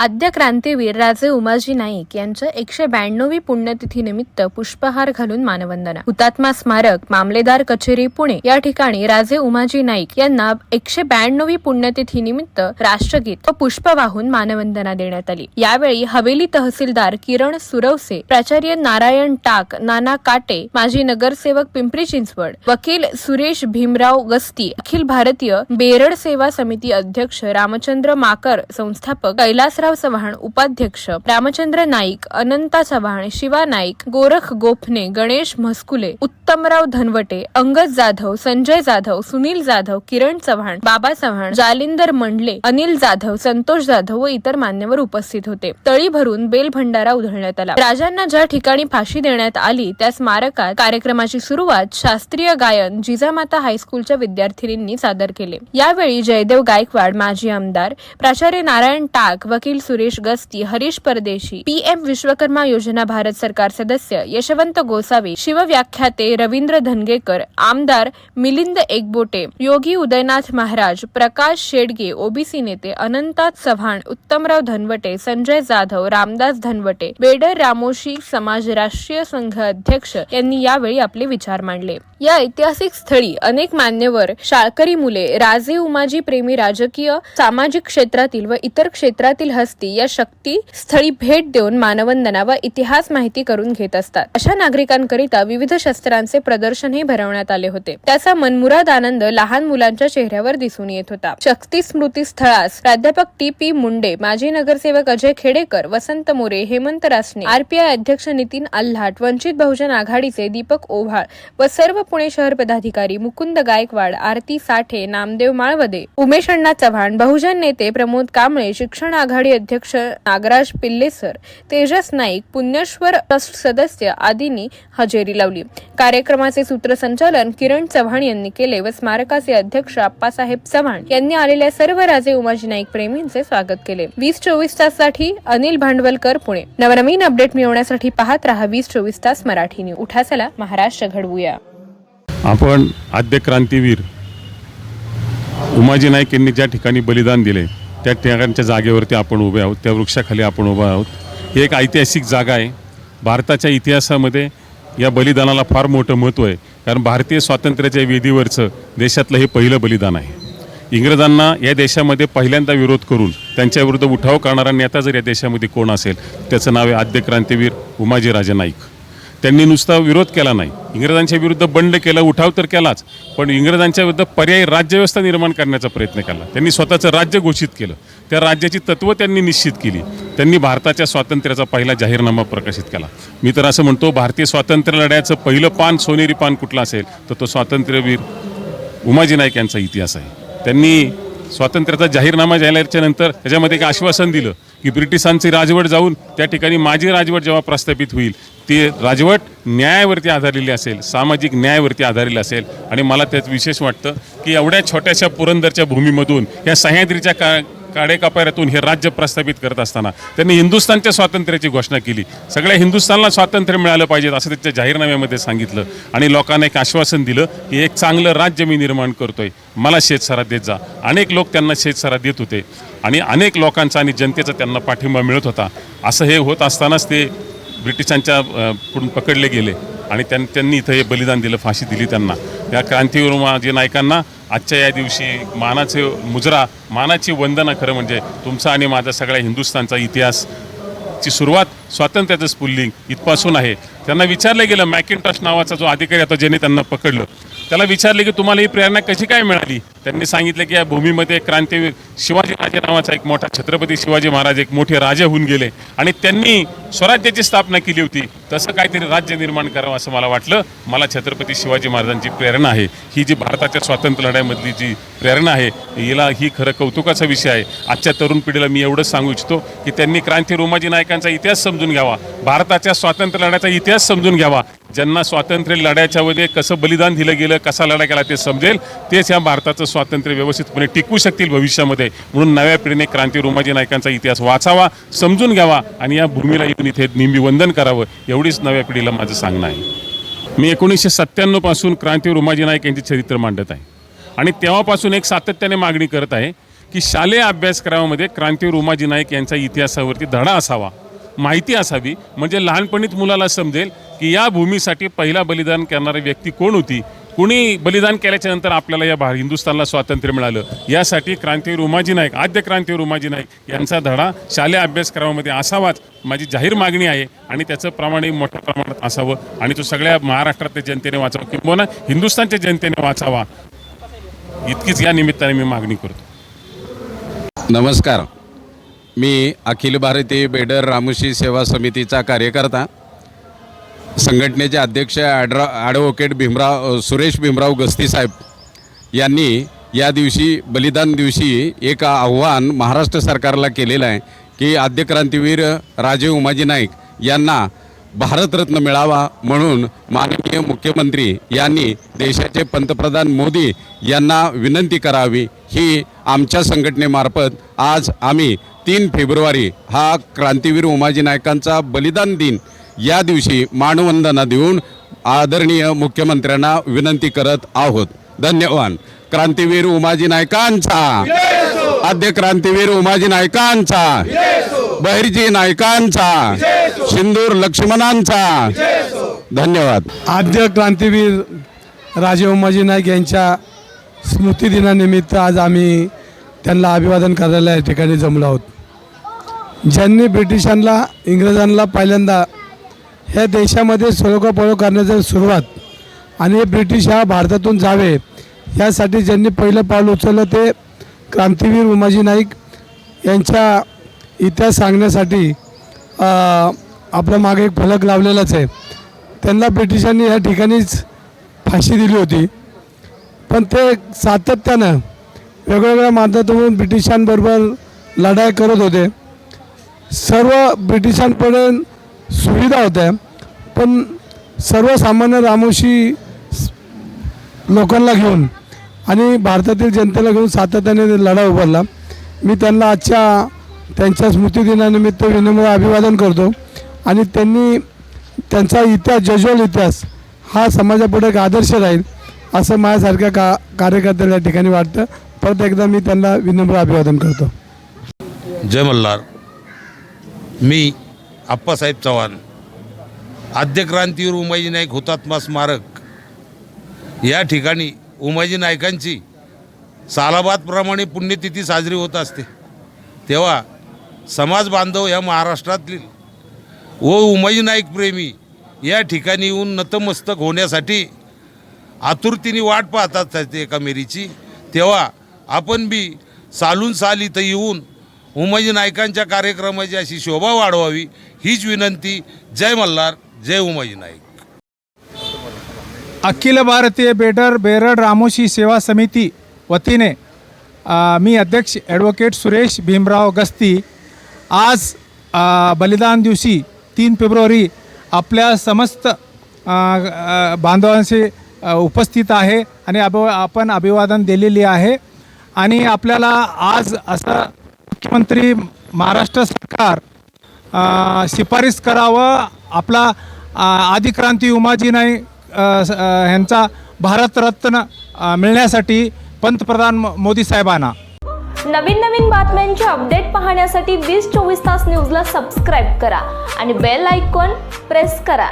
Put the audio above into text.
आद्य क्रांतीवीर राजे उमाजी नाईक यांच्या एकशे ब्याण्णवी पुण्यतिथीनिमित्त पुष्पहार घालून मानवंदना. हुतात्मा स्मारक मामलेदार कचेरी पुणे. या ठिकाणी राजे उमाजी नाईक यांना एकशे ब्याण्णवी पुण्यतिथीनिमित्त राष्ट्रगीत व पुष्प वाहून मानवंदना देण्यात आली. यावेळी हवेली तहसीलदार किरण सुरवसे प्राचार्य नारायण टाक नाना काटे माजी नगरसेवक पिंपरी चिंचवड वकील सुरेश भीमराव गस्ती अखिल भारतीय बेरड सेवा समिती अध्यक्ष रामचंद्र माकर संस्थापक कैलासराव चव्हाण उपाध्यक्ष रामचंद्र नाईक अनंता चव्हाण शिवा नाईक गोरख गोफणे गणेश म्हस्कुले उत्तमराव धनवटे अंगद जाधव संजय जाधव सुनील जाधव किरण चव्हाण बाबा चव्हाण जालिंदर मंडले अनिल जाधव संतोष जाधव व इतर मान्यवर उपस्थित होते. तळी भरून बेल भंडारा उधळण्यात आला. राजांना ज्या ठिकाणी फाशी देण्यात आली त्या स्मारकात कार्यक्रमाची सुरुवात शास्त्रीय गायन जिजामाता हायस्कूलच्या विद्यार्थिनींनी सादर केले. यावेळी जयदेव गायकवाड माजी आमदार प्राचार्य नारायण टाक वकील सुरेश गस्ती हरीश परदेशी पीएम विश्वकर्मा योजना भारत सरकार सदस्य यशवंत गोसावी शिवव्याख्याते रवींद्र धनगेकर आमदार मिलिंद एकबोटे योगी उदयनाथ महाराज प्रकाश शेडगे ओबीसी नेते अनंता चव्हाण उत्तमराव धनवटे संजय जाधव रामदास धनवटे बेडर रामोशी समाज राष्ट्रीय संघ अध्यक्ष यांनी यावेळी आपले विचार मांडले. या ऐतिहासिक स्थळी अनेक मान्यवर शाळकरी मुले राजे उमाजी प्रेमी राजकीय सामाजिक क्षेत्रातील व इतर क्षेत्रातील हस्त या शक्ती स्थळी भेट देऊन मानवंदना व इतिहास माहिती करून घेत असतात. अशा नागरिकांकरिता विविध शस्त्रांचे प्रदर्शनही भरवण्यात आले होते. त्याचा मनमुराद आनंद लहान मुलांच्या चेहऱ्यावर दिसून येत होता. शक्ती स्मृती स्थळास प्राध्यापक टी. पी. मुंडे माजी नगरसेवक अजय खेडेकर वसंत मोरे हेमंत रासने आरपीआय अध्यक्ष नितीन आल्हाट वंचित बहुजन आघाडीचे दीपक ओव्हाळ व सर्व पुणे शहर पदाधिकारी मुकुंद गायकवाड आरती साठे नामदेव माळवदे उमेश अण्णा चव्हाण बहुजन नेते प्रमोद कांबळे शिक्षण आघाडी अध्यक्ष नागराज पिल्लेसर तेजस नाईक पुण्यश्वर ट्रस्ट सदस्य आदींनी हजेरी लावली. कार्यक्रमाचे सूत्रसंचालन किरण चव्हाण यांनी केले व स्मारकाचे अध्यक्ष आप्पासाहेब चव्हाण यांनी आलेल्या सर्व राजे उमाजी नाईक प्रेमींचे स्वागत केले. वीस चोवीस ताससाठी अनिल भांडवलकर पुणे. नवनवीन अपडेट मिळवण्यासाठी पाहत रहा वीस चोवीस तास मराठी न्यूज. उठा चला महाराष्ट्र घडवूया. आपण आद्य क्रांतीवीर उमाजी नाईक यांनी ज्या ठिकाणी बलिदान दिले त्या ठिकाणच्या जागेवरती आपण उभे आहोत त्या वृक्षाखाली आपण उभे आहोत. ही एक ऐतिहासिक जागा आहे. भारताच्या इतिहासामध्ये या बलिदानाला फार मोठं महत्त्व आहे. कारण भारतीय स्वातंत्र्याच्या वेदीवरचं देशातलं हे पहिलं बलिदान आहे. इंग्रजांना या देशामध्ये पहिल्यांदा विरोध करून त्यांच्याविरुद्ध उठाव करणारा नेता जर या देशामध्ये कोण असेल त्याचं नाव आहे आद्य क्रांतीवीर उमाजीराजे नाईक. त्यांनी नुसता विरोध केला नाही. इंग्रजांच्या विरुद्ध बंड केला उठाव तर केलाच पण इंग्रजांच्या विरुद्ध पर्यायी राज्यव्यवस्था निर्माण करण्याचा प्रयत्न केला. त्यांनी स्वतःचं राज्य घोषित केलं. त्या राज्याची तत्त्व त्यांनी निश्चित केली. त्यांनी भारताच्या स्वातंत्र्याचा पहिला जाहीरनामा प्रकाशित केला. मी तर असं म्हणतो भारतीय स्वातंत्र्य लढ्याचं पहिलं पान सोनेरी पान कुठलं असेल तर तो स्वातंत्र्यवीर उमाजी नाईक यांचा इतिहास आहे. त्यांनी स्वातंत्र्याचा जाहीरनामा जाहीरच्या नंतर त्याच्यामध्ये एक आश्वासन दिलं की ब्रिटिशांची राजवट जाऊन त्या ठिकाणी माझी राजवट जेव्हा प्रस्थापित होईल ती राजवट न्यायावरती आधारलेली असेल सामाजिक न्यायावरती आधारलेली असेल. आणि मला त्यात विशेष वाटतं की एवढ्या छोट्याशा पुरंदरच्या भूमीमधून या सह्याद्रीच्या का काडेकापाऱ्यातून हे राज्य प्रस्थापित करत असताना त्यांनी हिंदुस्थानच्या स्वातंत्र्याची घोषणा केली. सगळ्या हिंदुस्थानला स्वातंत्र्य मिळालं पाहिजे असं त्याच्या जाहीरनाम्यामध्ये सांगितलं आणि लोकांना एक आश्वासन दिलं की एक चांगलं राज्य मी निर्माण करतोय. मला शेतसरा देत जा. अनेक लोक त्यांना शेतसरा देत होते आणि अनेक लोकांचा आणि जनतेचा त्यांना पाठिंबा मिळत होता. असं हे होत असतानाच ते ब्रिटिशांच्या पुढून पकडले गेले. आणि त्यां त्यांनी इथं हे बलिदान दिलं फाशी दिली त्यांना. या क्रांतीवीर जे नायकांना आजच्या या दिवशी मानाचे मुजरा मानाची वंदना खरं म्हणजे तुमचा आणि माझा सगळ्या हिंदुस्थानचा इतिहास ची सुरुवात स्वातंत्र्याचं स्पुल्लिंग इथपासून आहे. त्यांना विचारलं गेलं मॅकिनटॉश नावाचा जो अधिकारी आता ज्याने त्यांना पकडलं. त्याला विचारले की तुम्हाला ही प्रेरणा कशी काय मिळाली? त्यांनी सांगितलं की या भूमीमध्ये क्रांतीवीर शिवाजीराजे नावाचा एक मोठा छत्रपती शिवाजी महाराज एक मोठे राजे होऊन गेले. आणि त्यांनी स्वराज्याची स्थापना केली होती. तसं काहीतरी राज्य निर्माण करावं असं मला वाटलं. मला छत्रपती शिवाजी महाराजांची प्रेरणा आहे. ही जी भारताच्या स्वातंत्र्य लढ्यामधली जी प्रेरणा आहे हिला ही खरं कौतुकाचा विषय आहे. आजच्या तरुण पिढीला मी एवढंच सांगू इच्छितो की त्यांनी क्रांती रोमाजी नायकांचा इतिहास समजून घ्यावा. भारताच्या स्वातंत्र्य लढ्याचा इतिहास समजून घ्यावा. ज्यांना स्वातंत्र्य लढ्याच्यामध्ये कसं बलिदान दिलं गेलं कसा लढा केला ते समजेल. तेच या भारताचं स्वातंत्र्य व्यवस्थितपणे टिकू शकतील भविष्यामध्ये. म्हणून नव्या पिढीने क्रांती रोमाजी नायकांचा इतिहास वाचावा समजून घ्यावा आणि या भूमीला येऊन इथे नेहमी वंदन करावं एवढीच नव्या पिढीला माझं सांगणं आहे. मी एकोणीसशे सत्त्याण्णवपासून क्रांती रोमाजी नाईक यांचे चरित्र मांडत आहे. आणि तेव्हापासून एक सातत्याने मागणी करत आहे की शालेय अभ्यासक्रमामध्ये क्रांती रोमाजी नाईक यांचा इतिहासावरती धडा असावा. माहिती असावी. म्हणजे लहानपणीच मुलाला समजेल की या भूमीसाठी पहिला बलिदान करणारी व्यक्ती कोण होती? कुणी बलिदान केल्याच्यानंतर आपल्याला या भा हिंदुस्थानला स्वातंत्र्य मिळालं? यासाठी क्रांतीवीर उमाजी नाईक आद्य क्रांतीवीर उमाजी नाईक यांचा धडा शालेय अभ्यासक्रमामध्ये असावाच माझी जाहीर मागणी आहे. आणि त्याचं प्रमाणही मोठ्या प्रमाणात असावं. आणि तो सगळ्या महाराष्ट्रातल्या जनतेने वाचावा. किंबहुना हिंदुस्थानच्या जनतेने वाचावा. इतकीच या निमित्ताने मी मागणी करतो. नमस्कार. मी अखिल भारतीय बेडर रामोशी सेवा समितीचा कार्यकर्ता संघटनेचे अध्यक्ष ॲड्रा ॲडव्होकेट भीमराव सुरेश भीमराव गस्ती साहेब यांनी या दिवशी बलिदान दिवशी एक आव्हान महाराष्ट्र सरकारला केलेलं आहे की आद्य क्रांतीवीर राजे उमाजी नाईक यांना भारतरत्न मिळावा म्हणून माननीय मुख्यमंत्री यांनी देशाचे पंतप्रधान मोदी यांना विनंती करावी. ही आमच्या संघटनेमार्फत आज आम्ही तीन फेब्रुवारी हा क्रांतीवीर उमाजी नायकांचा बलिदान दिन. या दिवशी मानवंदना देऊन आदरणीय मुख्यमंत्र्यांना विनंती करत आहोत. धन्यवाद. क्रांतीवीर उमाजी नायकांचा. आद्य क्रांतीवीर उमाजी नायकांचा. बहिर्जी नायकांचा. सिंदूर लक्ष्मणांचा. धन्यवाद. आद्य क्रांतीवीर राजे उमाजी नाईक यांच्या स्मृतिदिनानिमित्त आज आम्ही त्यांना अभिवादन करायला या ठिकाणी जमलो आहोत. ज्यांनी ब्रिटिशांना इंग्रजांना पहिल्यांदा ह्या देशामध्ये सरोगापळो करण्याची सुरुवात आणि ब्रिटिश ह्या भारतातून जावे यासाठी ज्यांनी पहिलं पाऊल उचललं ते क्रांतीवीर उमाजी नाईक यांच्या इतिहास सांगण्यासाठी आपल्या मागे एक फलक लावलेलाच आहे. त्यांना ब्रिटिशांनी या ठिकाणीच फाशी दिली होती. पण ते सातत्यानं वेगवेगळ्या माध्यमातून ब्रिटिशांबरोबर लढाई करत होते. सर्व ब्रिटिशांपर्यंत सुविधा होत्या पण सर्वसामान्य रामोशी लोकांना घेऊन आणि भारतातील जनतेला घेऊन सातत्याने लढा उभारला. मी त्यांना आजच्या त्यांच्या स्मृतिदिनानिमित्त विनम्र अभिवादन करतो आणि त्यांनी त्यांचा इतिहास जज्वल इतिहास हा समाजापुढे एक आदर्श राहील असं माझ्यासारख्या का कार्यकर्त्याला या ठिकाणी वाटतं. परत एकदा मी त्यांना विनम्र अभिवादन करतो. जय मल्हार. मी आप्पासाहेब चव्हाण. आद्यक्रांतीवर उमाजी नाईक हुतात्मा स्मारक. या ठिकाणी उमाजी नायकांची सालाबादप्रमाणे पुण्यतिथी साजरी होत असते. तेव्हा समाज बांधव या महाराष्ट्रातील व उमाजी नाईक प्रेमी या ठिकाणी येऊन नतमस्तक होण्यासाठी आतुरतीने वाट पाहतात ते एका मेरीची. तेव्हा आपण बी सालून साल इथं येऊन उमाजी नायकांच्या कार्यक्रमाची अशी शोभा वाढवावी हीच विनंती. जय मल्हार जय उमाजी नाईक. अखिल भारतीय बेडर बेरड रामोशी सेवा समिती वतीने मी अध्यक्ष ॲडव्होकेट सुरेश भीमराव गस्ती आज बलिदान दिवशी तीन फेब्रुवारी आपल्या समस्त बांधवांशी उपस्थित आहे आणि अभ आपण अभिवादन दिलेली आहे आणि आपल्याला आज असं मुख्यमंत्री महाराष्ट्र सरकार शिफारस करावं आपला आदिक्रांती उमाजी नाईक ह्यांचा भारतरत्न मिळण्यासाठी पंतप्रधान मोदी साहेबांना. नवीन नवीन बातम्यांचे अपडेट पाहण्यासाठी वीस चोवीस तास न्यूजला सबस्क्राईब करा आणि बेल आयकॉन प्रेस करा.